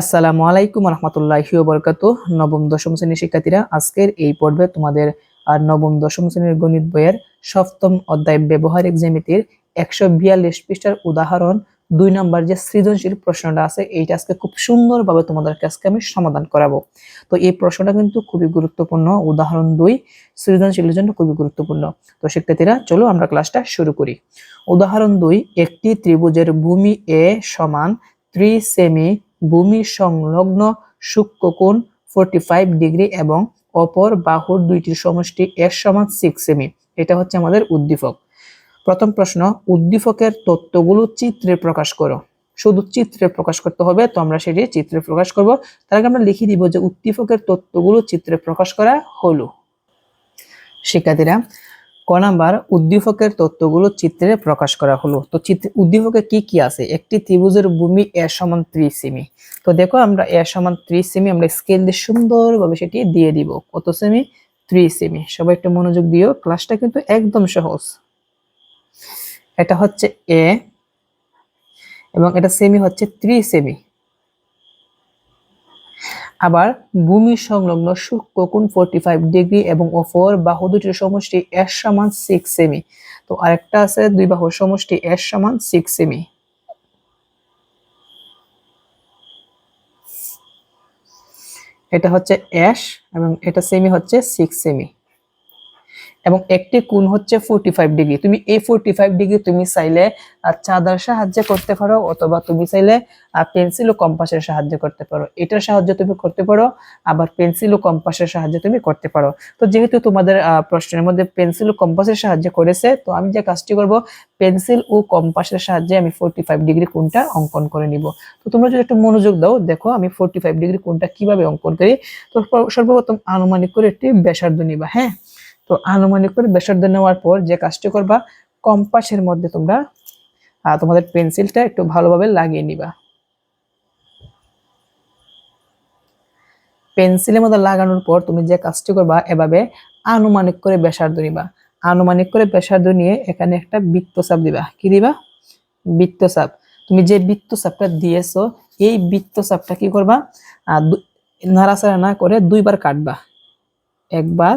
আসসালামু আলাইকুম রহমতুল্লাহি বরকাত নবম, দশম শ্রেণির শিক্ষার্থীরা, আজকের এই পর্বে তোমাদের আর নবম, দশম শ্রেণির গণিত বইয়ের সপ্তম অধ্যায় ব্যবহারিক জ্যামিতির একশো বিয়াল্লিশ পৃষ্ঠার উদাহরণ, দুই নম্বর যে সৃজনশীল প্রশ্নটা আছে, এইটা আজকে খুব সুন্দরভাবে তোমাদের আজকে আমি সমাধান করাবো। তো এই প্রশ্নটা কিন্তু খুবই গুরুত্বপূর্ণ। উদাহরণ দুই, সৃজনশীলের জন্য খুবই গুরুত্বপূর্ণ। তো শিক্ষার্থীরা, চলো আমরা ক্লাসটা শুরু করি। উদাহরণ দুই, একটি ত্রিভুজের ভূমি এ সমান ত্রি সেমি ভূমি সংলগ্ন সূক্ষ্মকোণ ফোরটি ফাইভ ডিগ্রি এবং অপর বাহুর দুইটির সমষ্টি এর সমান সিক্স সেমি এটা হচ্ছে আমাদের উদ্দীপক। প্রথম প্রশ্ন, উদ্দীপকের তত্ত্বগুলো চিত্রে প্রকাশ করো। শুধু চিত্রে প্রকাশ করতে হবে, তো আমরা সেটি চিত্রে প্রকাশ করব। তার আগে আমরা লিখে দিব যে উদ্দীপকের তত্ত্বগুলো চিত্রে প্রকাশ করা হলো। শিক্ষার্থীরা ক নাম্বার, উদ্দীপকের তত্ত্বগুলো চিত্রে প্রকাশ করা হলো। তো চিত্র, উদ্দীপকে কি কি আছে? একটি ত্রিভুজের ভূমি এ সমান ত্রিশ সেমি তো দেখো আমরা এ সমান ত্রিশ সেমি আমরা স্কেল দিয়ে সুন্দরভাবে সেটি দিয়ে দিব। কত সেমি? ত্রিশ সেমি সবাই একটু মনোযোগ দিও ক্লাসটা কিন্তু একদম সহজ। এটা হচ্ছে এ এবং এটা সেমি হচ্ছে ত্রিশ সেমি আবার ভূমি সংলগ্ন সূক্ষ্ম কোণ ফোরটি ফাইভ ডিগ্রি এবং অফর বাহু দুটির সমষ্টি এর সমান সিক্স সেমি তো আরেকটা আছে, দুই বাহুর সমষ্টি এর সমান সিক্স সেমি এটা হচ্ছে অ্যাশ এবং এটা সেমি হচ্ছে সিক্স সেমি এবং একটি কোণ হচ্ছে ফোরটি ফাইভ ডিগ্রি তুমি এই ফোরটি ফাইভ ডিগ্রি তুমি চাইলে চাঁদার সাহায্যে করতে পারো অথবা তুমি চাইলে পেন্সিল ও কম্পাসের সাহায্যে করতে পারো। এটার সাহায্যে তুমি করতে পারো, আবার পেন্সিল ও কম্পাসের সাহায্যে তুমি করতে পারো। তো যেহেতু তোমাদের প্রশ্নের মধ্যে পেন্সিল ও কম্পাসের সাহায্যে করেছে, তো আমি যে কাজটি করব পেন্সিল ও কম্পাসের সাহায্যে আমি ফোরটি ফাইভ ডিগ্রি কোণটা অঙ্কন করে নিব। তো তোমরা যদি একটু মনোযোগ দাও, দেখো আমি ফোরটি ফাইভ ডিগ্রি কোণটা কীভাবে অঙ্কন করি। তো সর্বপ্রথম আনুমানিক করে একটি ব্যাসার্ধ নিবা হ্যাঁ? তো আনুমানিক করে ব্যাসার্ধ নেওয়ার পর যে কাজটি করবা, কম্পাসের মধ্যে তোমরা তোমাদের পেন্সিলটা একটু ভালোভাবে লাগিয়ে নিবা। পেন্সিলের মধ্যে লাগানোর পর তুমি যে কাজটি করবা, এভাবে আনুমানিক করে ব্যাসার্ধ নিবা। আনুমানিক করে ব্যাসার্ধ নিয়ে এখানে একটা বৃত্তচাপ দিবা। কি দিবা? বৃত্তচাপ। তুমি যে বৃত্তচাপটা দিয়েছ, এই বৃত্তচাপটা কি করবা? নাড়াচাড়া না করে দুইবার কাটবা। একবার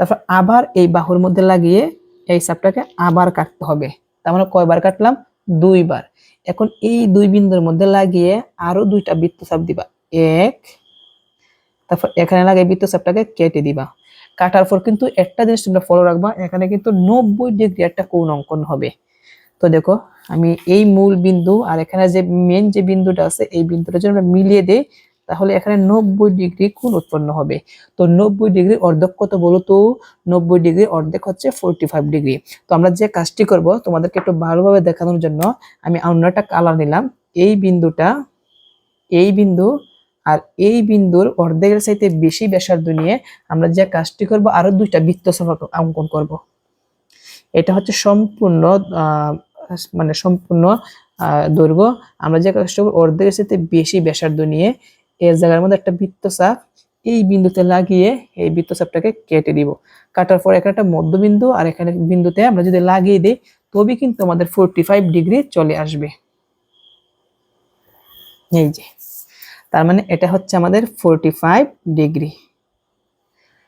তারপর আবার এই বাহুর মধ্যে লাগিয়ে এই চাপটাকে আবার কাটতে হবে। তার মানে কয়বার কাটলাম? দুইবার। এখন এই দুই বিন্দুর মধ্যে লাগিয়ে আরও দুইটা বৃত্তচাপ দিবা। এক, তারপর এখানে লাগিয়ে বৃত্তচাপটাকে কেটে দিবা। কাটার পর কিন্তু একটা জিনিস তোমরা ফলো রাখবা, এখানে কিন্তু নব্বই ডিগ্রি একটা কোণ অঙ্কন হবে। তো দেখো, আমি এই মূল বিন্দু আর এখানে যে মেন যে বিন্দুটা আছে, এই বিন্দুটা যদি আমরা মিলিয়ে দেই তাহলে এখানে নব্বই ডিগ্রি কোণ উৎপন্ন হবে। তো নব্বই ডিগ্রি অর্ধেক কত বলো তো? নব্বই ডিগ্রি অর্ধেক হচ্ছে ফোরটি ফাইভ ডিগ্রি। তো আমরা যে কাজটি করব, তোমাদেরকে একটু ভালোভাবে দেখানোর জন্য আমি অন্য একটা কালার নিলাম। এই বিন্দুটা, এই বিন্দু আর এই বিন্দুর অর্ধেকের চাইতে বেশি ব্যাসার্ধ নিয়ে আমরা যে কাজটি করব, আরও দুইটা বৃত্ত অঙ্কন করব। এটা হচ্ছে সম্পূর্ণ মানে সম্পূর্ণ দৈর্ঘ্য। আমরা যে কাজটি করব, অর্ধেকের চাইতে বেশি ব্যাসার্ধ নিয়ে এর জায়গার মধ্যে একটা বৃত্তচাপ এই বিন্দুতে লাগিয়ে এই বৃত্তচাপটাকে কেটে দিব। কাটার পর এখানে একটা মধ্যবিন্দু আর এখানে বিন্দুতে আমরা যদি লাগিয়ে দিই তবে কিন্তু আমাদের ফোরটি ফাইভ ডিগ্রি চলে আসবে। এই যে তার মানে এটা হচ্ছে আমাদের ফোরটি ফাইভ ডিগ্রি।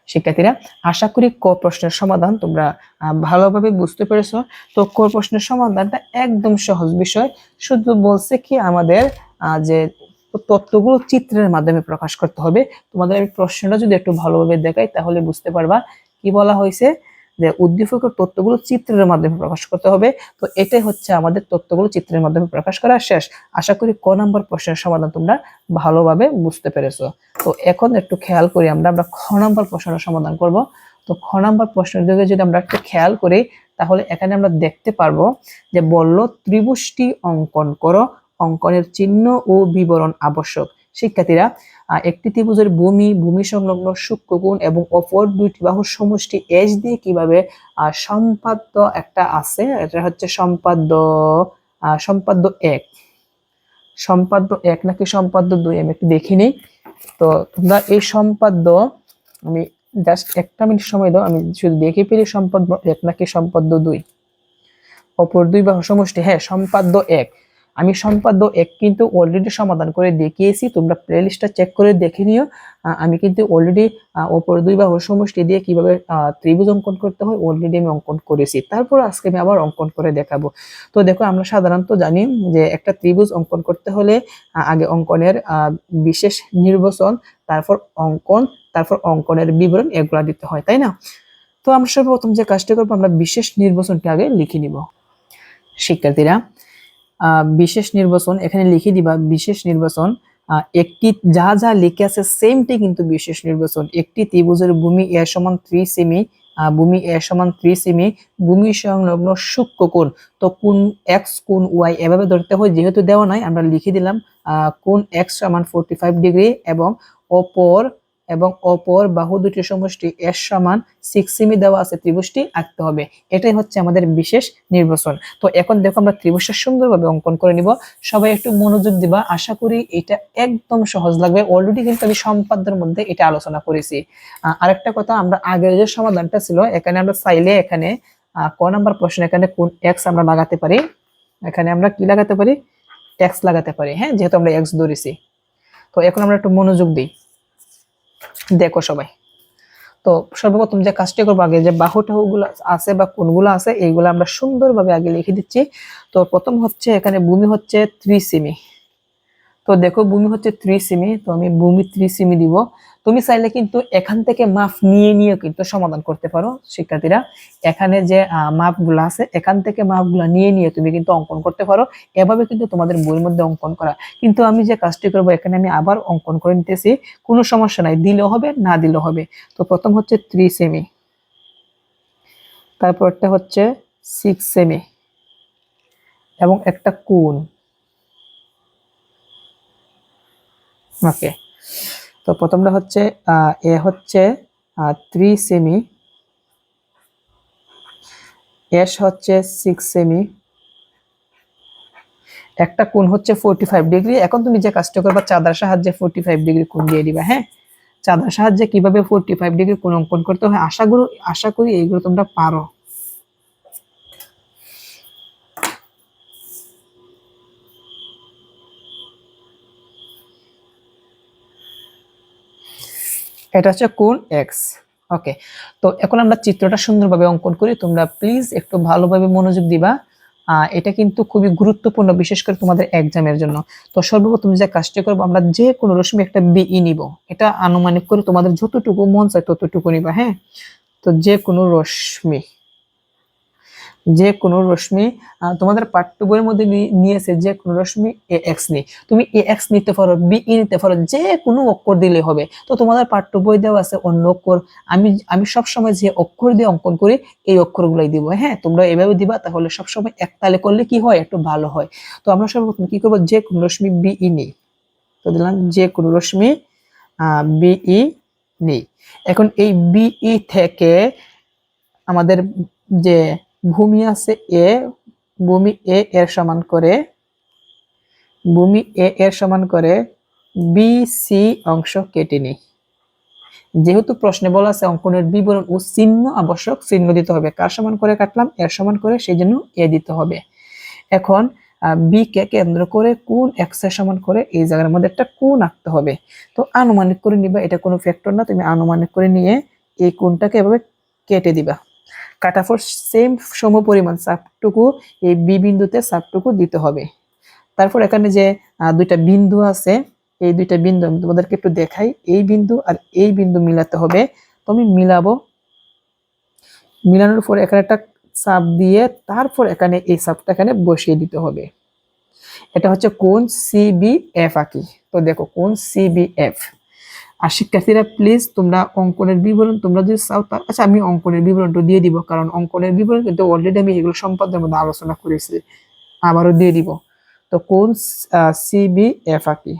শিক্ষার্থীরা আশা করি ক প্রশ্নের সমাধান তোমরা ভালোভাবে বুঝতে পেরেছ। তো ক প্রশ্নের সমাধানটা একদম সহজ বিষয়। শুধু বলছে কি আমাদের আহ, যে তত্ত্বগুলো চিত্রের মাধ্যমে প্রকাশ করতে হবে। তোমাদের আমি প্রশ্নটা যদি একটু ভালোভাবে দেখাই, তাহলে বুঝতে পারবা কি বলা হয়েছে যে উদ্দীপকের তত্ত্বগুলো চিত্রের মাধ্যমে প্রকাশ করতে হবে। তো এটাই হচ্ছে আমাদের তত্ত্বগুলো চিত্রের মাধ্যমে প্রকাশ করা শেষ। আশা করি ক নাম্বার প্রশ্নের সমাধান তোমরা ভালোভাবে বুঝতে পেরেছ। তো এখন একটু খেয়াল করি আমরা আমরা খ নাম্বার প্রশ্নের সমাধান করব। তো খ নাম্বার প্রশ্নের দিকে যদি আমরা একটু খেয়াল করি, তাহলে এখানে আমরা দেখতে পারব যে বলল ত্রিভুজটি অঙ্কন করো। অঙ্কনের চিহ্ন ও বিবরণ আবশ্যক। শিক্ষার্থীরা একটি ত্রিভুজের ভূমি ভূমি সংলগ্ন সূক্ষ্মকোণ এবং অপর দুইটি বাহুর সমষ্টি এস দিয়ে কীভাবে সম্পাদ্য একটা আছে, এটা হচ্ছে সম্পাদ্য সম্পাদ্য এক। সম্পাদ্য এক নাকি সম্পাদ্য দুই আমি একটু দেখে নিই। তো তোমরা এই সম্পাদ্য, আমি জাস্ট একটা মিনিট সময় দাও, আমি শুধু দেখে পেলি সম্পাদ্য এক নাকি সম্পাদ্য দুই। অপর দুই বাহু সমষ্টি হ্যাঁ সম্পাদ্য এক। আমি সম্পাদ্য এক কিন্তু অলরেডি সমাধান করে দেখিয়েছি, তোমরা প্লেলিস্টটা চেক করে দেখে নিও। আমি কিন্তু অলরেডি ওপর দুই বাহু সমষ্টি দিয়ে কীভাবে ত্রিভুজ অঙ্কন করতে হয় অলরেডি আমি অঙ্কন করেছি। তারপর আজকে আমি আবার অঙ্কন করে দেখাবো। তো দেখো, আমরা সাধারণত জানি যে একটা ত্রিভুজ অঙ্কন করতে হলে আগে অঙ্কনের বিশেষ নির্বাচন, তারপর অঙ্কন, তারপর অঙ্কনের বিবরণ এগুলা দিতে হয়, তাই না? তো আমরা সর্বপ্রথম যে কাজটা করব, আমরা বিশেষ নির্বাচনটা আগে লিখে নিব। শিক্ষার্থীরা বিশেষ নির্বাচন, এখানে লিখে দিবা বিশেষ নির্বাচন একটি যা যা লিখে আছে সেমটি কিন্তু বিশেষ নির্বাচন। একটি ত্রিভুজের ভূমি এ সমান থ্রি সেমি ভূমি এ সমান থ্রি সেমি ভূমি সংলগ্ন সূক্ষ্ম কোণ। তো কোন এক্স কোন ওয়াই এভাবে ধরতে হয়, যেহেতু দেওয়া নাই, আমরা লিখে দিলাম কোন এক্স সমান ফোরটি ফাইভ ডিগ্রি এবং অপর এবং অপর বাহু দুটির সমষ্টি এস সমান সিক্স সেমি দেওয়া আছে, ত্রিভুজটি আঁকতে হবে। এটাই হচ্ছে আমাদের বিশেষ নির্বাচন। তো এখন দেখো আমরা ত্রিভুজটা সুন্দরভাবে অঙ্কন করে নিব। সবাই একটু মনোযোগ দিবা। আশা করি এটা একদম সহজ লাগবে। অলরেডি কিন্তু আমি সম্পাদ্যের মধ্যে এটা আলোচনা করেছি। আরেকটা কথা, আমরা আগের যে সমাধানটা ছিল, এখানে আমরা চাইলে এখানে ক নাম্বার প্রশ্ন এখানে কোন এক্স আমরা লাগাতে পারি? এখানে আমরা কি লাগাতে পারি? এক্স লাগাতে পারি। হ্যাঁ যেহেতু আমরা এক্স ধরেছি। তো এখন আমরা একটু মনোযোগ দিই। দেখো সবাই। তো সর্বপ্রথম যে কাজটি করব, আগে যে বাহু টাহুগুলো আছে বা কোনগুলো আছে, এইগুলো আমরা সুন্দরভাবে আগে লিখে দিচ্ছি। তো প্রথম হচ্ছে এখানে ভূমি হচ্ছে থ্রি সেমি তো দেখো, ভূমি হচ্ছে থ্রি সেমি তো আমি ভূমি থ্রি সেমি দিব। তুমি চাইলে কিন্তু এখান থেকে মাপ নিয়ে নিয়ে কিন্তু সমাধান করতে পারো, শিক্ষার্থীরা। এখানে যে মাপগুলো আছে, এখান থেকে মাপগুলো নিয়ে নিয়ে তুমি কিন্তু অঙ্কন করতে পারো। এভাবে কিন্তু তোমাদের বইয়ের মধ্যে অঙ্কন করা। কিন্তু আমি যে কাজটি করব, এখানে আমি আবার অঙ্কন করে নিতেছি। কোনো সমস্যা নাই, দিলেও হবে, না দিলেও হবে। তো প্রথম হচ্ছে থ্রি সেমি তারপরটা হচ্ছে সিক্স সেমি এবং একটা কোণ। ওকে তো প্রথমটা হচ্ছে এ হচ্ছে থ্রি সেমি এস হচ্ছে সিক্স সেমি একটা কোণ হচ্ছে ফোরটি ফাইভ ডিগ্রি এখন তুমি যে কাজটা করবা, চাঁদার সাহায্যে ফোরটি ফাইভ ডিগ্রি কোণ দিয়ে দিবা হ্যাঁ? চাঁদার সাহায্যে কীভাবে ফোরটি ফাইভ ডিগ্রি কোণ অঙ্কন করতে হয়? আশা করি আশা করি এইগুলো তোমরা পারো। এটা হচ্ছে কোন এক্স ওকে তো এখন আমরা চিত্রটা সুন্দরভাবে অঙ্কন করি, তোমরা প্লিজ একটু ভালোভাবে মনোযোগ দিবা। এটা কিন্তু খুবই গুরুত্বপূর্ণ, বিশেষ করে তোমাদের এক্সামের জন্য। তো সর্বপ্রথম যে কাজটি করব, আমরা যে কোনো রশ্মি একটা বিই নিব। এটা আনুমানিক করে তোমাদের যতটুকু মন চায় ততটুকু নিবা হ্যাঁ? তো যে কোনো রশ্মি। যে কোনো রশ্মি তোমাদের পাঠ্য বইয়ের মধ্যে নিয়েছে যে কোনো রশ্মি এ এক্স নেই। তুমি এ এক্স নিতে পারো বি ই নিতে পারো, যে কোনো অক্ষর দিলে হবে। তো তোমাদের পাঠ্য বই দেওয়া আছে অন্য অক্ষর। আমি আমি সব সময় যে অক্ষর দিয়ে অঙ্কন করি, এই অক্ষরগুলাই দিব। হ্যাঁ তোমরা এভাবে দিবা, তাহলে সব সময় এক তালে করলে কি হয়? একটু ভালো হয়। তো আমরা সর্বপ্রথম কি করব? যে কোনো রশ্মি বি ই নেই। তো দিলাম যে কোনো রশ্মি বিই নেই। এখন এই বিই থেকে আমাদের যে ভূমি আছে এ, ভূমি এ এর সমান করে, ভূমি এ এর সমান করে বি, সি অংশ কেটে নিই। যেহেতু প্রশ্নে বলা আছে অঙ্কনের বিবরণ ও চিহ্ন আবশ্যক, চিহ্ন দিতে হবে। কার সমান করে কাটলাম? এর সমান করে সেই জন্য এ দিতে হবে। এখন বি কে কেন্দ্র করে কোন এক্সের সমান করে এই জায়গার মধ্যে একটা কোণ আঁকতে হবে। তো আনুমানিক করে নিবা, এটা কোনো ফ্যাক্টর না। তুমি আনুমানিক করে নিয়ে এই কোণটাকে এভাবে কেটে দিবা। কাটা ফোর সেম সম পরিমাণ সাপটুকু এই বি বিন্দুতে সাপটুকু দিতে হবে। তারপর এখানে যে দুইটা বিন্দু আছে, এই দুইটা বিন্দু আমি তোমাদেরকে একটু দেখাই। এই বিন্দু আর এই বিন্দু মিলাতে হবে। তো আমি মিলাবো। মিলানোর পর এখানে একটা চাপ দিয়ে তারপর এখানে এই চাপটা এখানে বসিয়ে দিতে হবে। এটা হচ্ছে কোন সিবিএফ আঁকি? তো দেখো কোন সিবিএফ আর শিক্ষার্থীরা প্লিজ তোমরা অঙ্কনের বিবরণ, তোমরা যদি চাও তা আচ্ছা আমি অঙ্কনের বিবরণটা দিয়ে দিব, কারণ অঙ্কনের বিবরণ কিন্তু অলরেডি আমি এগুলো সম্পাদনের মধ্যে আলোচনা করেছি, আবারও দিয়ে দিব। তো কোন সিবিএফ আঁকি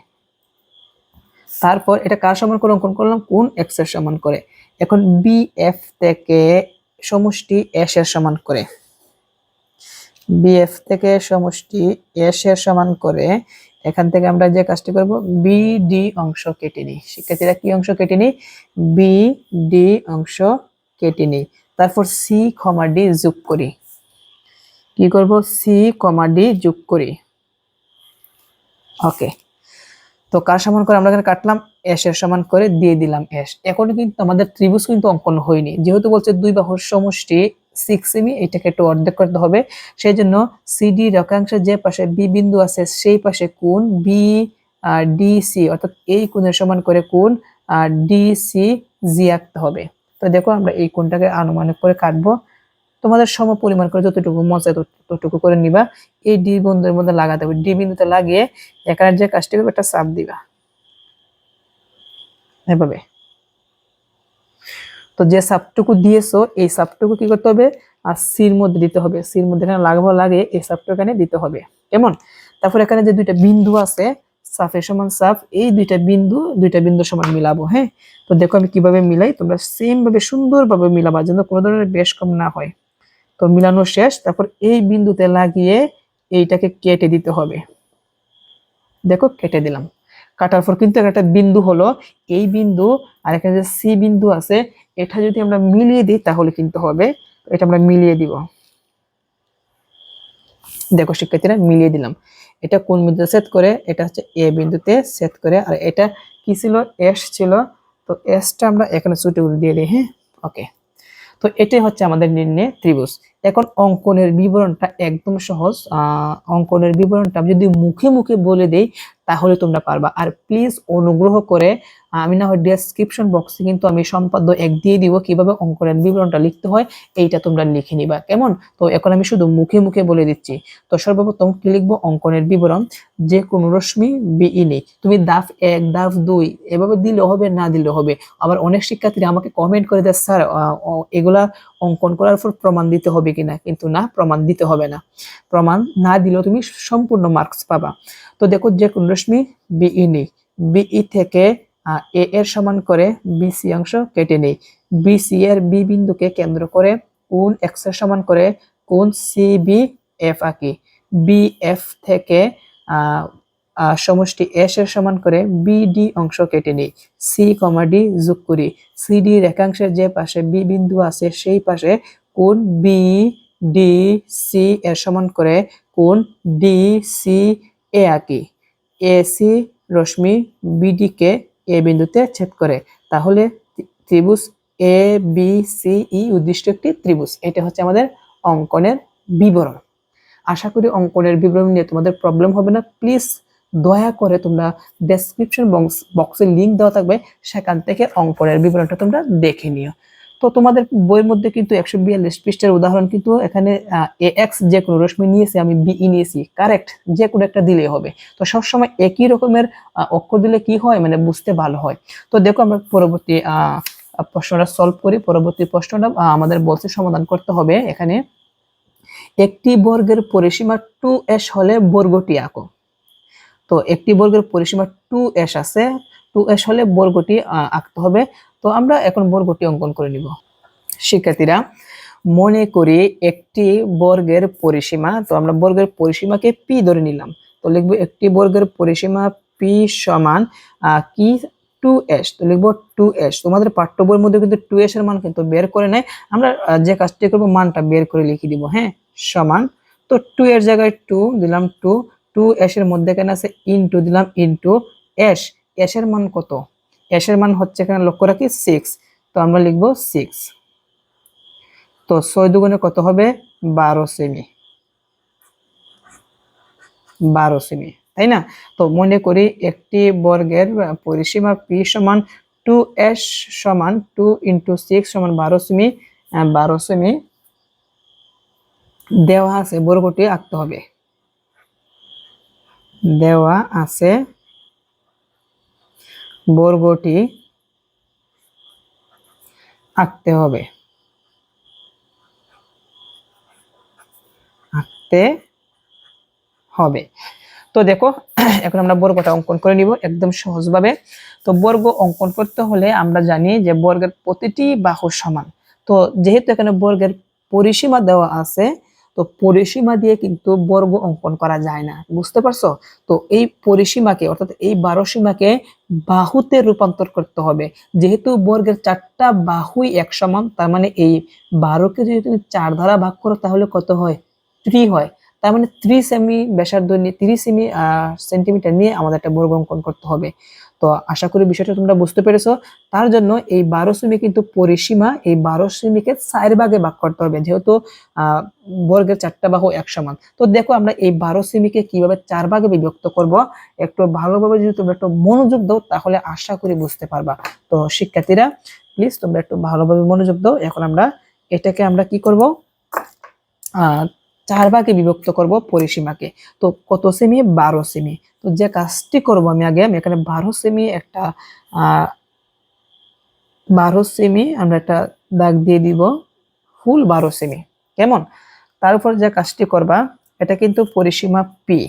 তারপর এটা কার সমান করে অঙ্কন করলাম? কোন এক্সের সমান করে? এখন বি এফ থেকে সমষ্টি এস এর সমান করে। বিএফ থেকে সমষ্টি এস এর সমান করে এখান থেকে আমরা যে কাজটি করব বি ডি অংশ কেটে নিই। শিক্ষার্থীরা কি অংশ কেটে নিই? বি ডি অংশ কেটে নিই। তারপর সি কমা ডি যোগ করি। কি করব? সি কমা ডি যোগ করি। ওকে। তো কার সমান করে আমরা এখানে কাটলাম? এস এর সমান করে দিয়ে দিলাম এস এখন কিন্তু আমাদের ত্রিভুজ কিন্তু অঙ্কন হয়নি। যেহেতু বলছে দুই বাহুর সমষ্টি সিক্স সেমি এটাকে একটু অর্ধেক করতে হবে। সেই জন্য সিডি রেখাংশের যে পাশে বি বিন্দু আছে, সেই পাশে কোন বি আর ডিসি অর্থাৎ এই কোণের সমান করে কোণ আর ডিসি জি আঁকতে হবে। তো দেখো আমরা এই কোণটাকে আনুমানিক করে কাটবো। তোমাদের সম পরিমাণ করে যতটুকু মজা ততটুকু করে নিবা। এই ডি বিন্দুর মধ্যে লাগাতে হবে। ডি বিন্দুতে লাগিয়ে এখানে যে কাজটি করবে, একটা চাপ দিবা। এভাবে। তো যে সাপটুকু দিয়েছ, এই সাপটুকু কি করতে হবে? আর সির মধ্যে দিতে হবে। সির মধ্যে এখানে লাগাবো লাগে এই সাপটু এখানে দিতে হবে। কেমন? তারপর এখানে যে দুইটা বিন্দু আছে সাফের সমান সাফ, এই দুইটা বিন্দু দুইটা বিন্দু সমান মিলাবো হ্যাঁ? তো দেখো আমি কীভাবে মিলাই, তোমরা সেম ভাবে সুন্দরভাবে মিলাবা, যেন কোনো ধরনের বেশ কম না হয়। তো মিলানো শেষ, তারপর এই বিন্দুতে লাগিয়ে এইটাকে কেটে দিতে হবে। দেখো, কেটে দিলাম। কাটার পর কিন্তু একটা বিন্দু হলো। এই বিন্দু আর এখানে যে সি বিন্দু আছে, এটা যদি আমরা মিলিয়ে দিই তাহলে কিন্তু হবে। এটা আমরা মিলিয়ে দিব। দেখো শিক্ষার্থীরা, মিলিয়ে দিলাম। এটা কোন বিন্দুতে সেট করে? এটা হচ্ছে এ বিন্দুতে সেট করে। আর এটা কি ছিল? এস ছিল। তো এসটা আমরা এখানে ছুটে দিয়ে দিই হ্যাঁ? ওকে তো এটাই হচ্ছে আমাদের নির্ণয় ত্রিভুজ। এখন অঙ্কনের বিবরণটা একদম সহজ। অঙ্কনের বিবরণটা যদি মুখে মুখে বলে দেই তাহলে তোমরা পারবা। আর প্লিজ অনুগ্রহ করে আমি না হয় ডেসক্রিপশন বক্সে কিন্তু আমি সম্পাদ্য এক দিয়ে দিব কীভাবে অঙ্কনের বিবরণটা লিখতে হয়, এইটা তোমরা লিখে নিবা, কেমন? তো এখন আমি শুধু মুখে মুখে বলে দিচ্ছি। তো সর্বপ্রথম কি লিখব? অঙ্কনের বিবরণ, যে কোন রশ্মি বিই নেই। তুমি দাফ এক, দাফ দুই, এভাবে দিলে হবে, না দিলে হবে। আবার অনেক শিক্ষার্থীরা আমাকে কমেন্ট করে দেয় স্যার এগুলা অঙ্কন করার পর প্রমাণ দিতে হবে কিনা? কিন্তু না, প্রমাণ দিতে হবে না। প্রমাণ না দিলেও তুমি সম্পূর্ণ মার্কস পাবা। তো দেখো, যে কোন রশ্মি বিই নেই। বিই থেকে এ, এর সমান করে বিসি অংশ কেটে নেই। বিসি এর বি বিন্দুকে কেন্দ্র করে কোন এক্সের সমান করে কোন সি বি এফ আঁকি। বি এফ থেকে সমষ্টি এস এর সমান করে বিডি অংশ কেটে নেই। সি কমা ডি যোগ করি। সিডি রেখাংশের যে পাশে বি বিন্দু আছে সেই পাশে কোন বি ডি সি এর সমান করে কোন ডি সি এ আঁকি। এ সি রশ্মি বিডি কে এ বিন্দুতে ছেদ করে। তাহলে ত্রিভুজ এ বি সি ই উদ্দিষ্ট একটি ত্রিভুজ। এটা হচ্ছে আমাদের অঙ্কনের বিবরণ। আশা করি অঙ্কনের বিবরণ নিয়ে তোমাদের প্রবলেম হবে না। প্লিজ দয়া করে তোমরা ডেসক্রিপশন বক্স লিঙ্ক দেওয়া থাকবে। সেখান থেকে অঙ্কনের বিবরণটা তোমরা দেখে নিও। তো তোমাদের বইয়ের মধ্যে কিন্তু একশো বিয়াল্লিশ পৃষ্ঠের উদাহরণ কিন্তু এখানে এ এক্স যে কোনো রশ্মি নিয়েছি, আমি বিই নিয়েছি। কারেক্ট যে কোনো একটা দিলে হবে। তো সবসময় একই রকমের অক্ষর দিলে কি হয়? মানে বুঝতে ভালো হয়। তো দেখো আমরা পরবর্তী প্রশ্নটা সলভ করি। পরবর্তী প্রশ্নটা আমাদের বলছে সমাধান করতে হবে। এখানে, একটি বর্গের পরিসীমা টু এস হলে বর্গটি আঁকো। তো একটি বর্গের পরিসীমা টু এস আছে। টু এস হলে বর্গটি আঁকতে হবে। তো আমরা এখন বর্গটি অঙ্কন করে নিব। শিক্ষার্থীরা, মনে করি একটি বর্গের পরিসীমা, তো আমরা বর্গের পরিসীমাকে পি ধরে নিলাম। তো লিখব একটি বর্গের পরিসীমা পি সমান কি? টু এস তো লিখব টু এস তোমাদের পাঠ্য বইয়ের মধ্যে কিন্তু টু এস এর মান কিন্তু বের করে নেয়। আমরা যে কাজটি করব, মানটা বের করে লিখে দিব হ্যাঁ? সমান। তো টু এর জায়গায় টু দিলাম টু টু এস এর মধ্যে কেন আছে? ইনটু দিলাম ইনটু এস এস এর মান কত? এস এর মান হচ্ছে এখানে লক্ষ্য রাখি সিক্স তো আমরা লিখব সিক্স তো ছয় দুগুণে কত হবে? বারো সেমি। বারো সেমি, তাই না? তো মনে করি একটি বর্গের পরিসীমা পি সমান টু এস সমান টু ইন্টু সিক্স সমান বারো সেমি বারো সেমি দেওয়া আছে, বর্গটি আঁকতে হবে। দেওয়া আছে বর্গটি আঁকতে হবে। আঁকতে হবে। তো দেখো, এখন আমরা বর্গটা অঙ্কন করে নিব একদম সহজভাবে। তো বর্গ অঙ্কন করতে হলে আমরা জানি যে বর্গের প্রতিটি বাহু সমান। তো যেহেতু এখানে বর্গের পরিসীমা দেওয়া আছে তো পরিসীমা দিয়ে কিন্তু বর্গ অঙ্কন করা যায় না, বুঝতে পারছ? তো এই পরিসীমাকে, অর্থাৎ এই বারো সীমাকে বাহুতে রূপান্তর করতে হবে। যেহেতু বর্গের চারটা বাহুই এক সমান, তার মানে এই বারোকে যদি তুমি চার ধারা ভাগ করো, তাহলে কত হয়? ত্রি হয়। তার মানে ত্রিশ সেমি ব্যাসার্ধ নিয়ে তিরিশ সেমি সেন্টিমিটার নিয়ে আমাদের একটা বর্গ অঙ্কন করতে হবে। তো আশা করি বিষয়টা তোমরা বুঝতে পেরেছ। তার জন্য এই বারো সেমি কিন্তু পরিসীমা, এই বারো সেমিকে চার ভাগে ভাগ করতে হবে, যেহেতু বর্গের চারটা বাহু এক সমান তো দেখো আমরা এই বারো সেমিকে কীভাবে চার ভাগে বিভক্ত করব, একটু ভালোভাবে যদি তোমরা একটু মনোযোগ দাও, তাহলে আশা করি বুঝতে পারবা। তো শিক্ষার্থীরা প্লিজ তোমরা একটু ভালোভাবে মনোযোগ দাও। এখন আমরা এটাকে আমরা কি করব? চার ভাগে বিভক্ত করব পরিসীমাকে। তো কত সেমি বারো সেমি তো যে কাজটি করব আমি আগে, আমি এখানে বারো সেমি একটা বারো সেমি আমরা একটা দাগ দিয়ে দিব, ফুল বারো সেমি কেমন? তার উপর যে কাজটি করবা, এটা কিন্তু পরিসীমা পি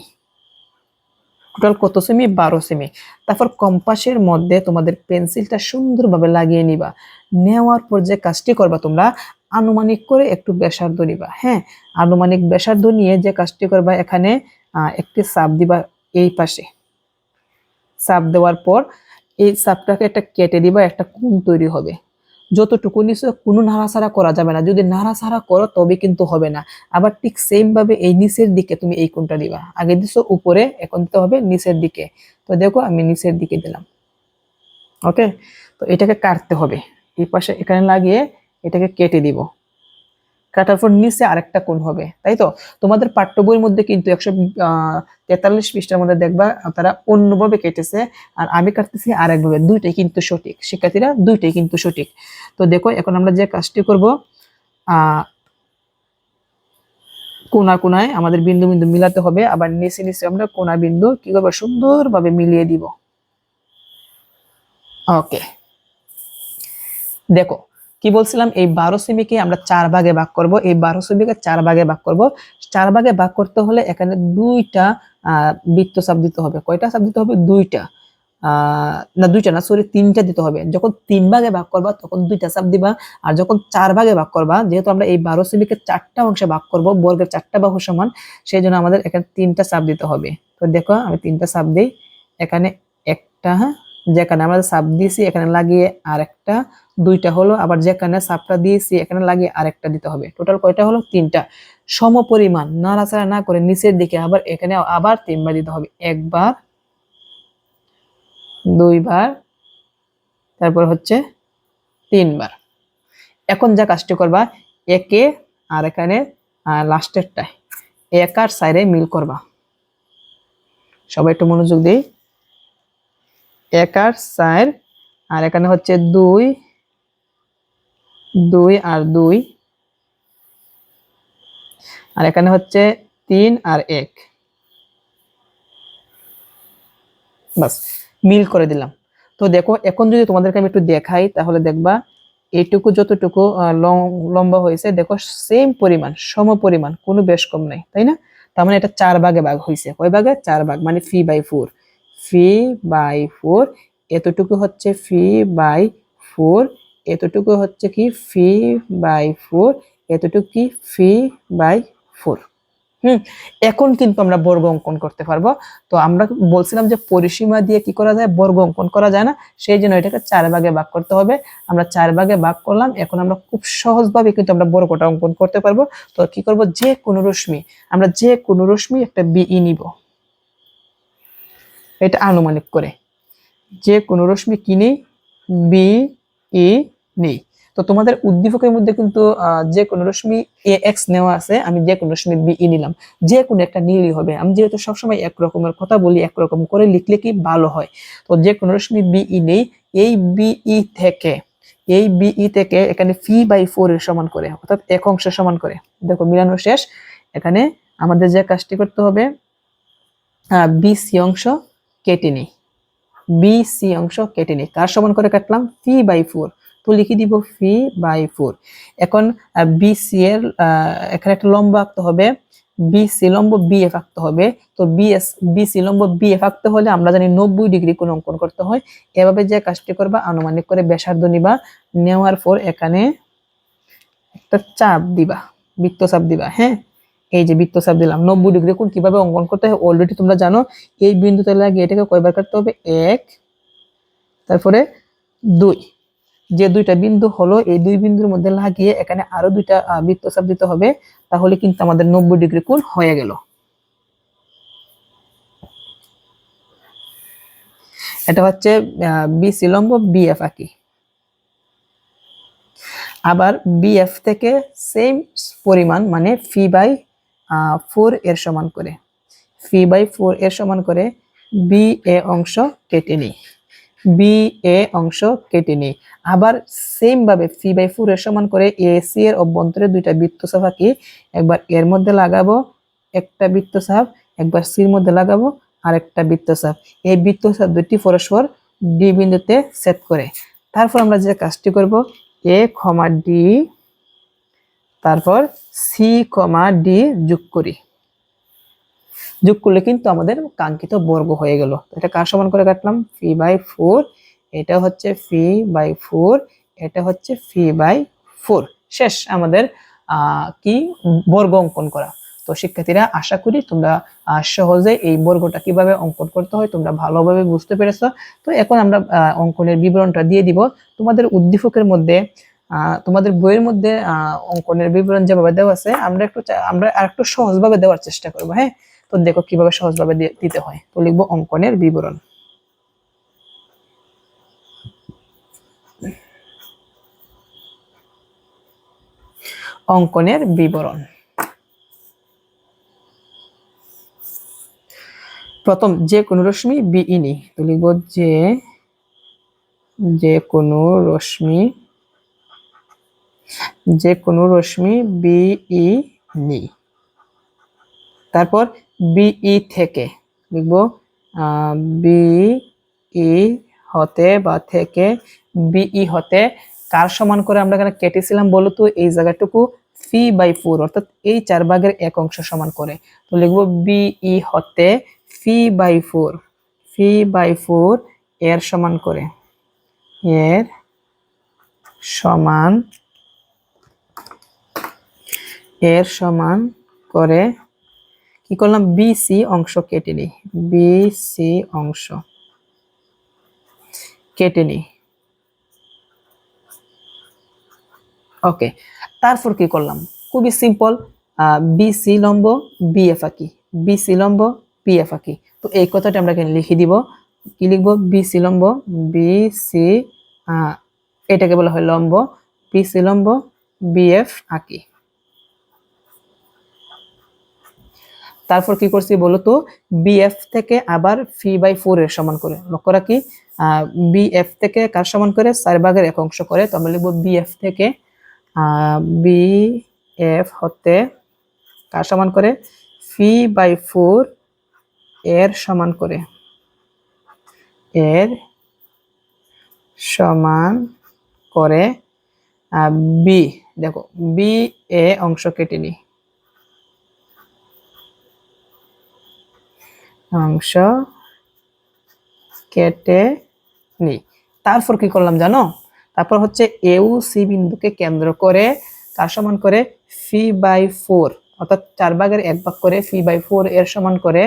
টোটাল কত সেমি বারো সেমি তারপর কম্পাসের মধ্যে তোমাদের পেন্সিলটা সুন্দরভাবে লাগিয়ে নিবা। নেওয়ার পর যে কাজটি করবা তোমরা আনুমানিক করে একটু ব্যাসার্ধ নিবা হ্যাঁ? আনুমানিক ব্যাসার্ধ নিয়ে যে কাজটি করবা এখানে একটি সাপ দিবা এই পাশে। সাপ দেওয়ার পর এই সাপটাকে একটা কেটে দিবা, একটা কোণ তৈরি হবে। যতটুকু নিচে কোনো নাড়াছাড়া করা যাবে না। যদি নাড়াছাড়া করো তবে কিন্তু হবে না। আবার ঠিক সেম ভাবে এই নিচের দিকে তুমি এই কোনটা দিবা। আগে দিছো উপরে, এখন দিতে হবে নিচের দিকে। তো দেখো আমি নিচের দিকে দিলাম। ওকে? তো এটাকে কাটতে হবে। এই পাশে এখানে লাগিয়ে এটাকে কেটে দিব। কাটার পর নিচে আরেকটা কোণ হবে, তাই তো? তোমাদের পাঠ্য বইয়ের মধ্যে কিন্তু একশো তেতাল্লিশ পৃষ্ঠার মধ্যে দেখবা, তারা অন্যভাবে কেটেছে, আর আমি কাটতেছি আরেকভাবে। দুইটাই কিন্তু সঠিক। শিক্ষার্থীরা দুইটাই কিন্তু সঠিক। তো দেখো, এখন আমরা যে কাজটি করব কোনা কোনায় আমাদের বিন্দু বিন্দু মিলাতে হবে, আবার নিচে নিচে আমরা কোনা বিন্দু কি করব? সুন্দরভাবে মিলিয়ে দিব। ওকে। দেখো কি বলছিলাম? এই বারো সেমিকে আমরা চার ভাগে ভাগ করব। এই বারো সেমিকে চার ভাগে ভাগ করব। চার ভাগে ভাগ করতে হলে এখানে দুইটা বৃত্ত চাপ দিতে হবে। কয়টা চাপ দিতে হবে? দুইটা। না দুইটা না সরি তিনটা দিতে হবে। যখন তিন ভাগে ভাগ করবা, তখন দুইটা চাপ দিবা। আর যখন চার ভাগে ভাগ করবা, যেহেতু আমরা এই বারো সেমিকে চারটা অংশে ভাগ করব, বর্গের চারটা বাহু সমান সেই জন্য আমাদের এখানে তিনটা চাপ দিতে হবে। তো দেখো, আমি তিনটা চাপ দিই। এখানে একটা হ্যাঁ? যেখানে আমরা সাপ দিয়েছি, এখানে লাগিয়ে আরেকটা, দুইটা হলো, আবার যেখানে সাপটা দিয়েছি, এখানে লাগিয়ে আরেকটা দিতে হবে। টোটাল কয়টা হলো? তিনটা। সম পরিমাণ নাড়াচাড়া না করে নিচের দিকে আবার এখানে আবার তিনবার দিতে হবে। একবার, দুইবার, তারপর হচ্ছে তিনবার। এখন যা কাজটি করবা, একে আর এখানে লাস্টেরটায় এক আর সাইডে মিল করবা। সবাই একটু মনোযোগ দিই। এক আর সাইড আর এখানে হচ্ছে দুই দুই আর দুই। আর এখানে হচ্ছে তিন আর এক। বাস, মিল করে দিলাম। তো দেখো, এখন যদি তোমাদেরকে আমি একটু দেখাই, তাহলে দেখবা এইটুকু যতটুকু লম্বা হয়েছে, দেখো সেম পরিমাণ, সম পরিমাণ, কোনো বেশ কম নাই, তাই না? তার মানে এটা চার ভাগে ভাগ হয়েছে। কয় ভাগে? চার ভাগ মানে phi by four phi by four এতটুকু হচ্ছে ফি বাই ফোর এতটুকু হচ্ছে কি ফি বাই ফোর এতটুকু কি ফি বাই ফোর হুম এখন কিন্তু আমরা বর্গ অঙ্কন করতে পারব। তো আমরা বলছিলাম যে পরিসীমা দিয়ে কি করা যায়? বর্গ অঙ্কন করা যায় না। সেই জন্য এটাকে চার ভাগে ভাগ করতে হবে। আমরা চার ভাগে ভাগ করলাম। এখন আমরা খুব সহজভাবে কিন্তু আমরা বর্গটা অঙ্কন করতে পারব। তো কি করব? যে কোনো রশ্মি, আমরা যে কোনো রশ্মি একটা বিই নিব। এটা আনুমানিক করে। যে কোনো রশ্মি কিনে বি ই নেই। তো তোমাদের উদ্দীপকের মধ্যে কিন্তু যে কোনো রশ্মি এ এক্স নেওয়া আছে, আমি যে কোনো রশ্মি বি ই নিলাম। যে কোনো একটা নিলেই হবে। আমি যেহেতু সবসময় এক রকমের কথা বলি একরকম করে লিখলে কি ভালো হয়? তো যে কোনো রশ্মি বি ই নেই। এই বিই থেকে, এই বিই থেকে এখানে ফি বাই ফোর এর সমান করে, অর্থাৎ এক অংশের সমান করে। দেখো, মিলানো শেষ। এখানে আমাদের যে কাজটি করতে হবে বি সি অংশ কেটে নিই। বি সি অংশ কেটে নিই। কার সমান করে কাটলাম? ফি বাই ফোর তো লিখে দিব ফি বাই ফোর এখন বি সি এর এখানে একটা লম্ব আঁকতে হবে। বি সি লম্ব বি এফ আঁকতে হবে। তো বি এস বি সি লম্ব বি এফ আঁকতে হলে আমরা জানি নব্বই ডিগ্রি কোন অঙ্কন করতে হয়। এভাবে যে কাজটি করবা, আনুমানিক করে ব্যাসার্ধ নিবা। নেওয়ার পর এখানে একটা চাপ দিবা বৃত্ত চাপ দিবা হ্যাঁ? এই যে বৃত্তচাপ দিলাম, নব্বই ডিগ্রি কোণ কীভাবে অঙ্কন করতে হয় অলরেডি তোমরা জানো, এই বিন্দুতে লাগে এটাকে কয়বার কাটতে হবে? এক, তারপরে দুই। যে দুইটা বিন্দু হলো, এই দুই বিন্দুর মধ্যে লাগিয়ে এখানে আরও দুইটা বৃত্ত চাপ দিতে হবে, তাহলে কিন্তু আমাদের নব্বই ডিগ্রি কোণ হয়ে গেল। এটা হচ্ছে বিসি লম্ব বিএফ আঁকি। আবার বিএফ থেকে সেম পরিমাণ মানে ফি বাই ফোর এর সমান করে। ফি বাই ফোর এর সমান করে বি এ অংশ কেটে নিই। বি এ অংশ কেটে নিই। আবার সেম ভাবে ফি বাই ফোর এর সমান করে এ সি এর অভ্যন্তরে দুইটা বৃত্তচাপ আঁকি। একবার এর মধ্যে লাগাবো, একটা বৃত্তচাপ একবার সির মধ্যে লাগাবো আর একটা বৃত্তচাপ এই বৃত্তচাপ দুটি পরস্পর ডি বিন্দুতে সেট করে। তারপর আমরা যে কাজটি করব এ কমা ডি তারপর সি কমা ডি যোগ করি। যোগ করলে কিন্তু আমাদের কাঙ্ক্ষিত বর্গ হয়ে গেল। এটা কার সমান করে কাটলাম? ফি বাই ফোর এটা হচ্ছে ফি বাই ফোর এটা হচ্ছে ফি বাই ফোর শেষ আমাদের কি? বর্গ অঙ্কন করা। তো শিক্ষার্থীরা আশা করি তোমরা সহজে এই বর্গটা কীভাবে অঙ্কন করতে হয় তোমরা ভালোভাবে বুঝতে পেরেছ। তো এখন আমরা অঙ্কনের বিবরণটা দিয়ে দিব। তোমাদের উদ্দীপকের মধ্যে তোমাদের বইয়ের মধ্যে অঙ্কনের বিবরণ যেভাবে দেওয়া আছে, আমরা একটু আমরা আর একটু সহজভাবে দেওয়ার চেষ্টা করব হ্যাঁ? তো দেখো কীভাবে সহজভাবে দিতে হয়। তো লিখব অঙ্কনের বিবরণ। অঙ্কনের বিবরণ। প্রথম, যে কোনো রশ্মি বিই নি তো লিখব যে যে কোনো রশ্মি যে কোনো রশ্মি বিই নি। তারপর বিই থেকে লিখব বিই হতে বা থেকে বিই হতে কার সমান করে আমরা এখানে কেটেছিলাম বলো তো? এই জায়গাটুকু ফি বাই ফোর, অর্থাৎ এই চার ভাগের এক অংশ সমান করে। তো লিখব বিই হতে phi by four, phi by four এর সমান করে, এর সমান এর সমান করে কি করলাম? বিসি অংশ কেটে নিই। বিসি অংশ কেটে নিই। ওকে, তারপর কি করলাম? খুবই সিম্পল বিসি লম্ব বিএফ আঁকি। বিসি লম্ব বিএফ আঁকি। তো এই কথাটা আমরা এখানে লিখে দিব। কি লিখব? বিসি লম্ব বিসি এটাকে বলা হয় লম্ব। বিসি লম্ব বিএফ আঁকি। তারপর কি করছি বলো তো? বিএফ থেকে আবার ফি বাই ফোর এর সমান করে। লক্ষ্য রাখি বিএফ থেকে কার সমান করে? চার ভাগের এক অংশ করে। তো আমরা লিখব বিএফ থেকে বি এফ হতে কার সমান করে? ফি বাই ফোর এর সমান করে। এর সমান করে বি দেখো বি এ অংশ কেটে নি অংশ কেটে নি তারপর কি করলাম জানো? তারপর হচ্ছে এউ সি বিন্দুকে কেন্দ্র করে কার সমান করে ফি বাই ফোর, অর্থাৎ চার ভাগের এক ভাগ করে ফি বাই ফোর এর সমান করে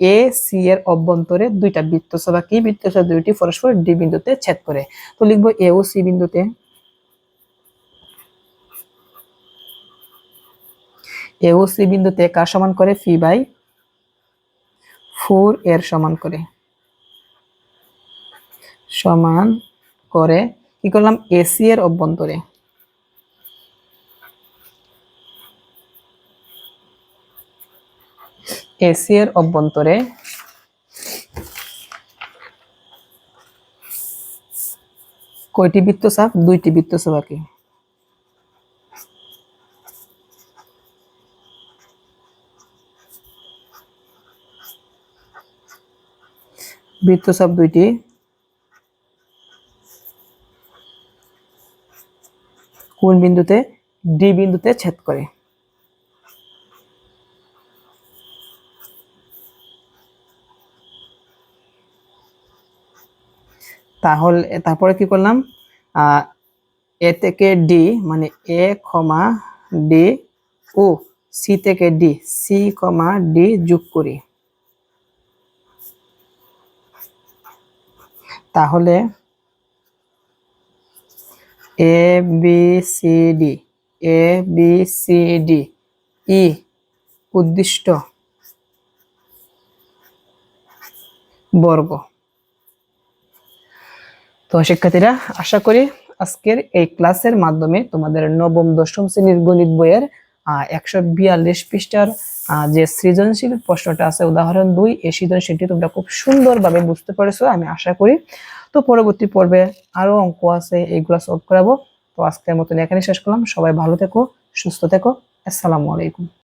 এ সি এর অভ্যন্তরে দুইটা বৃত্তসভা কি বৃত্তসভা? দুইটি পরস্পর ডি বিন্দুতে ছেদ করে। তো লিখব এও সি বিন্দুতে। এও সি বিন্দুতে কার সমান করে? ফি বাই ফোর এর সমান করে। সমান করে কি করলাম? এসি এর অভ্যন্তরে। এসি এর অভ্যন্তরে কয়টি বৃত্তচাপ দুইটি বৃত্তচাপ আঁকি বৃত্তচাপ দুইটি। কোন বিন্দুতে? ডি বিন্দুতে ছেদ করে। তাহলে, তারপরে কি করলাম? এ থেকে ডি মানে এ কমা ডি ও সি থেকে ডি সি কমা ডি যোগ করি। তাহলে A B C D A B C D ই উদ্দিষ্ট বর্গ। তো শিক্ষার্থীরা, আশা করি আজকের এই ক্লাসের মাধ্যমে তোমাদের নবম দশম শ্রেণির গণিত বইয়ের একশো বিয়াল্লিশ পৃষ্ঠার যে সৃজনশীল প্রশ্নটা আছে, উদাহরণ দুই, এই সৃজনশীলটি তোমরা খুব সুন্দরভাবে বুঝতে পেরেছ, আমি আশা করি। তো পরবর্তী পর্বে আরও অঙ্ক আছে, এইগুলো সলভ করাবো। তো আজকের মতন এখানে শেষ করলাম। সবাই ভালো থেকো, সুস্থ থেকো। আসসালামু আলাইকুম।